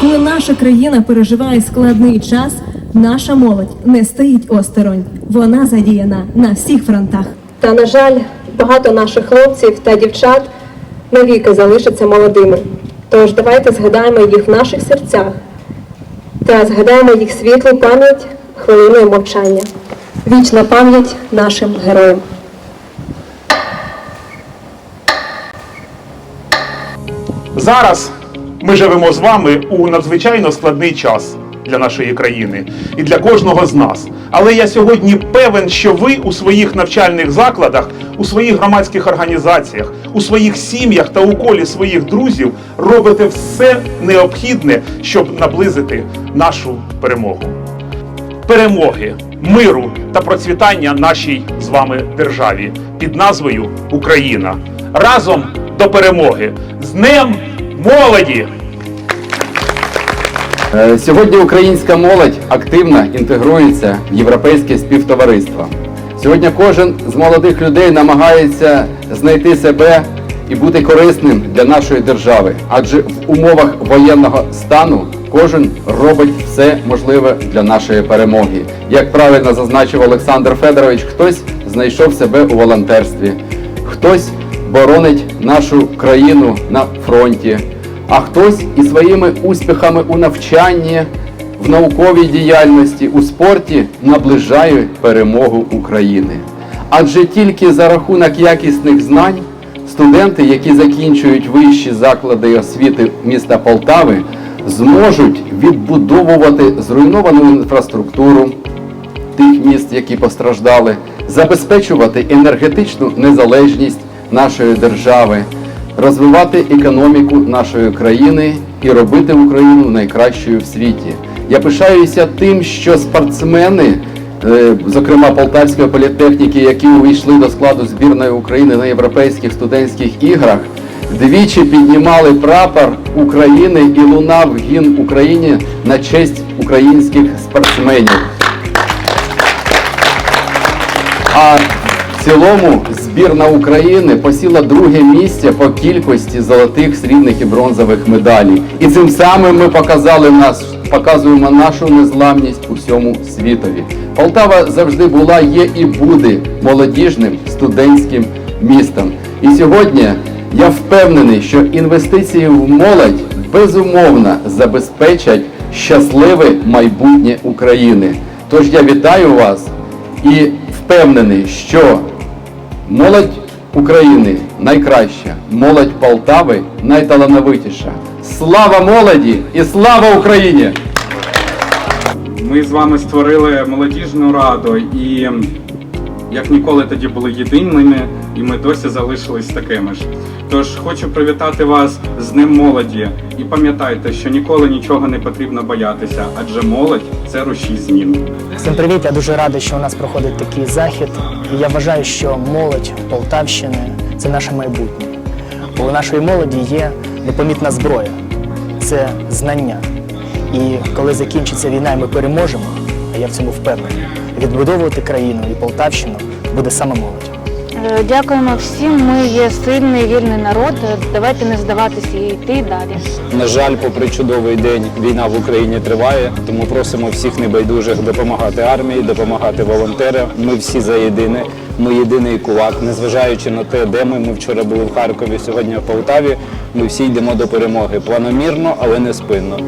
Коли наша країна переживає складний час, наша молодь не стоїть осторонь. Вона задіяна на всіх фронтах. Та на жаль, багато наших хлопців та дівчат навіки залишаться молодими. Тож давайте згадаємо їх в наших серцях та згадаємо їх світлу пам'ять хвилиною мовчання. Вічна пам'ять нашим героям. Зараз ми живемо з вами у надзвичайно складний час для нашої країни і для кожного з нас. Але я сьогодні певен, що ви у своїх навчальних закладах, у своїх громадських організаціях, у своїх сім'ях та у колі своїх друзів робите все необхідне, щоб наблизити нашу перемогу. Перемоги, миру та процвітання нашій з вами державі під назвою Україна. Разом до перемоги! З Днем молоді! Е, Сьогодні українська молодь активно інтегрується в європейське співтовариство. Сьогодні кожен з молодих людей намагається знайти себе і бути корисним для нашої держави, адже в умовах воєнного стану кожен робить все можливе для нашої перемоги. Як правильно зазначив Олександр Федорович, хтось знайшов себе у волонтерстві, хтось боронить нашу країну на фронті, а хтось і своїми успіхами у навчанні, в науковій діяльності, у спорті наближає перемогу України. Адже тільки за рахунок якісних знань студенти, які закінчують вищі заклади освіти міста Полтави, зможуть відбудовувати зруйновану інфраструктуру тих міст, які постраждали, забезпечувати енергетичну незалежність нашої держави, розвивати економіку нашої країни і робити Україну найкращою в світі. Я пишаюся тим, що спортсмени, е, зокрема Полтавської політехніки, які увійшли до складу збірної України на європейських студентських іграх, двічі піднімали прапор України і лунав гімн Україні на честь українських спортсменів. А цілому збірна України посіла друге місце по кількості золотих, срібних і бронзових медалей. І цим самим ми показали нас, показуємо нашу незламність усьому світові. Полтава завжди була, є і буде молодіжним студентським містом. І сьогодні я впевнений, що інвестиції в молодь безумовно забезпечать щасливе майбутнє України. Тож я вітаю вас і впевнений, що молодь України найкраща, молодь Полтави найталановитіша. Слава молоді і слава Україні! Ми з вами створили молодіжну раду і як ніколи тоді були єдиними, і ми досі залишились такими ж. Тож хочу привітати вас з Днем молоді і пам'ятайте, що ніколи нічого не потрібно боятися, адже молодь це рушій змін. Всім привіт! Я дуже радий, що у нас проходить такий захід. І я вважаю, що молодь Полтавщини це наше майбутнє. Бо у нашої молоді є непомітна зброя це знання. І коли закінчиться війна і ми переможемо, а я в цьому впевнений, відбудовувати країну і Полтавщину буде саме молодь. Е, Дякуємо всім. Ми є сильний вільний народ. Давайте не здаватися і йти далі. На жаль, попри чудовий день, війна в Україні триває, тому просимо всіх небайдужих допомагати армії, допомагати волонтерам. Ми всі за єдине. Ми єдиний кулак, незважаючи на те, де ми. Ми вчора були в Харкові, сьогодні в Полтаві. Ми всі йдемо до перемоги планомірно, але не спинно.